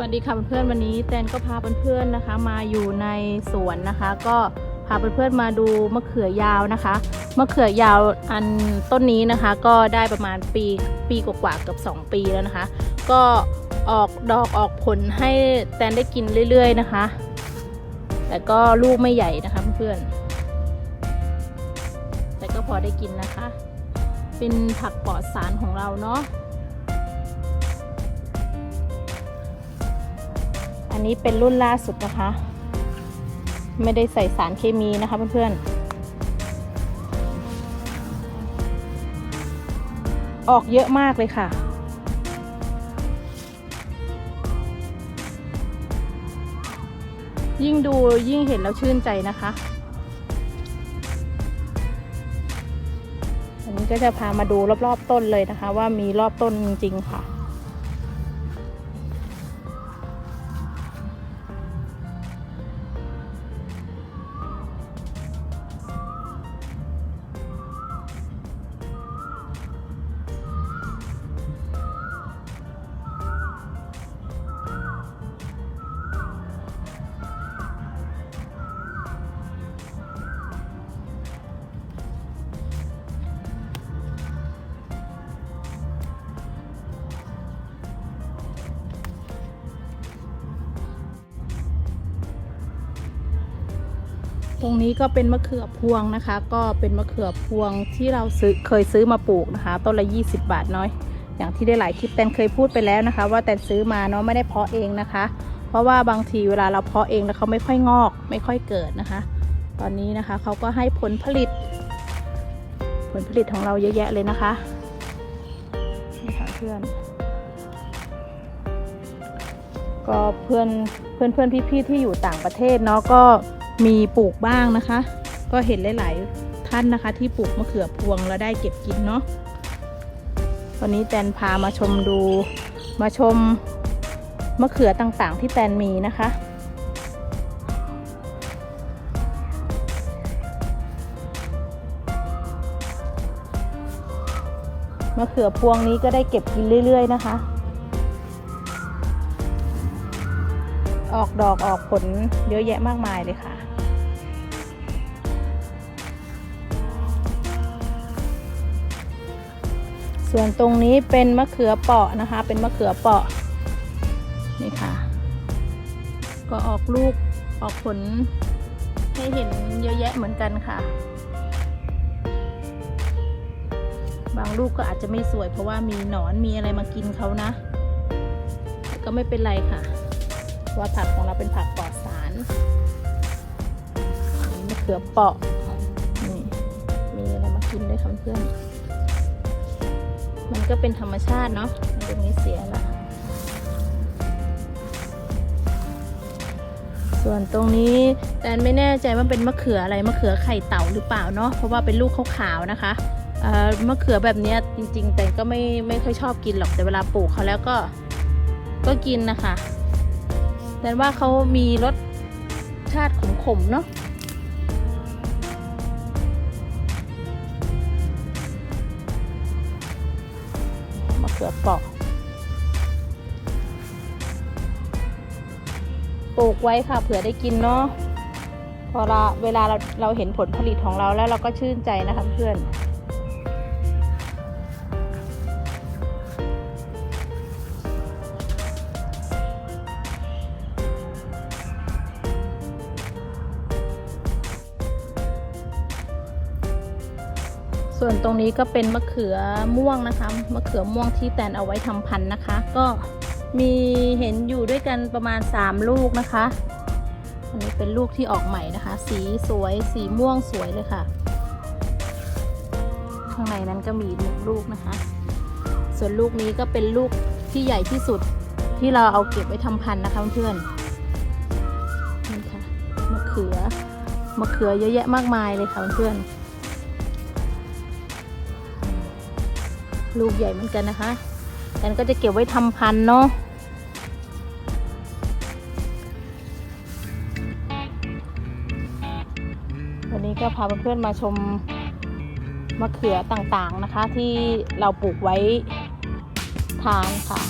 วัสดีค่ะเพื่อนๆวันนี้แตนก็พาเพื่อนๆนะคะ มาอยู่ในสวนนะคะ ก็พาเพื่อนๆมาดูมะเขือยาวนะคะมะเขือยาวอันต้นนี้นะคะ ก็ได้ประมาณปีปีกว่าๆเกือบ2 ปีแล้วนะคะ ก็ออกดอกออกผลให้แตนได้กินเรื่อย ๆนะคะ แต่ก็ลูกไม่ใหญ่นะคะเพื่อนๆแต่ก็พอได้กินนะคะ เป็นผักปลอดสารของเราเนาะ อันนี้เป็นรุ่นล่าสุดนะคะ ไม่ได้ใส่สารเคมีนะคะเพื่อนๆ ออกเยอะมากเลยค่ะ ยิ่งดูยิ่งเห็นแล้วชื่นใจนะคะ อันนี้ก็จะพามาดูรอบๆต้นเลยนะคะ ว่ามีรอบต้นจริงๆค่ะ ตรงนี้ก็เป็นมะเขือพวงนะคะ ก็เป็นมะเขือพวงที่เราซื้อเคยซื้อมาปลูกนะคะ ต้นละ 20 บาทน้อย อย่างที่ได้หลายคลิปแตนเคยพูดไปแล้วนะคะ ว่าแตนซื้อมาเนาะไม่ได้เพาะเองนะคะ เพราะว่าบางทีเวลาเราเพาะเองแล้วเขาไม่ค่อยงอก ไม่ค่อยเกิดนะคะ ตอนนี้นะคะเขาก็ให้ผลผลิต ผลผลิตของเราเยอะแยะเลยนะคะนี่ค่ะเพื่อนก็เพื่อนเพื่อนเพื่อนพี่ๆที่อยู่ต่างประเทศเนาะก็ มีปลูกบ้างนะคะ ก็เห็นหลาย ๆ ท่านนะคะ ที่ปลูกมะเขือพวงแล้วได้เก็บกินเนาะวันนี้แตนพามาชมดูมาชมมะเขือต่าง ๆ ที่แตนมีนะคะ มะเขือพวงนี้ก็ได้เก็บกินเรื่อย ๆ นะคะ ออกดอกออกผลเยอะแยะมากมายเลยค่ะ ส่วนตรงนี้เป็นมะเขือเปาะนะคะ เป็นมะเขือเปาะนี่ค่ะ ก็ออกลูกออกผลให้เห็นเยอะแยะเหมือนกันค่ะ บางลูกก็อาจจะไม่สวยเพราะว่ามีหนอนมีอะไรมากินเขานะก็ไม่เป็นไรค่ะ ว่าผักของเราเป็นผักปลอดสารมะเขือเปาะนี่มีอะไรมากินด้วยค่ะเพื่อน มันก็เป็นธรรมชาติเนาะตรงนี้เสียละส่วนตรงนี้แตนไม่แน่ใจว่าเป็นมะเขืออะไรมะเขือไข่เต่าหรือเปล่าเนาะเพราะว่าเป็นลูกขาวๆนะคะเอ่อมะเขือแบบนี้จริง ๆ แต่ก็ไม่ไม่ค่อยชอบกินหรอกแต่เวลาปลูกเขาแล้วก็ก็กินนะคะแต่ว่าเขามีรสชาติขมๆเนาะ เขือเปราะ ปลูกไว้ค่ะเผื่อได้กินเนาะพอเราเวลาเราเราเห็นผลผลิตของเราแล้วเราก็ชื่นใจนะคะเพื่อน ส่วนตรงนี้ก็เป็นมะเขือม่วงนะคะ มะเขือม่วงที่แตนเอาไว้ทำพันธุ์นะคะ ก็มีเห็นอยู่ด้วยกันประมาณ 3 ลูกนะคะ อันนี้เป็นลูกที่ออกใหม่นะคะ สีสวย สีม่วงสวยเลยค่ะ ข้างในนั้นก็มีหนึ่งลูกนะคะ ส่วนลูกนี้ก็เป็นลูกที่ใหญ่ที่สุดที่เราเอาเก็บไว้ทำพันธุ์นะคะเพื่อนๆนี่ค่ะ มะเขือ มะเขือเยอะแยะมากมายเลยค่ะเพื่อนๆ ลูกใหญ่เหมือนกันนะคะ กันก็จะเก็บไว้ทำพันเนาะวันนี้ก็พาเพื่อนๆมาชมมะเขือต่างๆนะคะ ที่เราปลูกไว้ทานค่ะ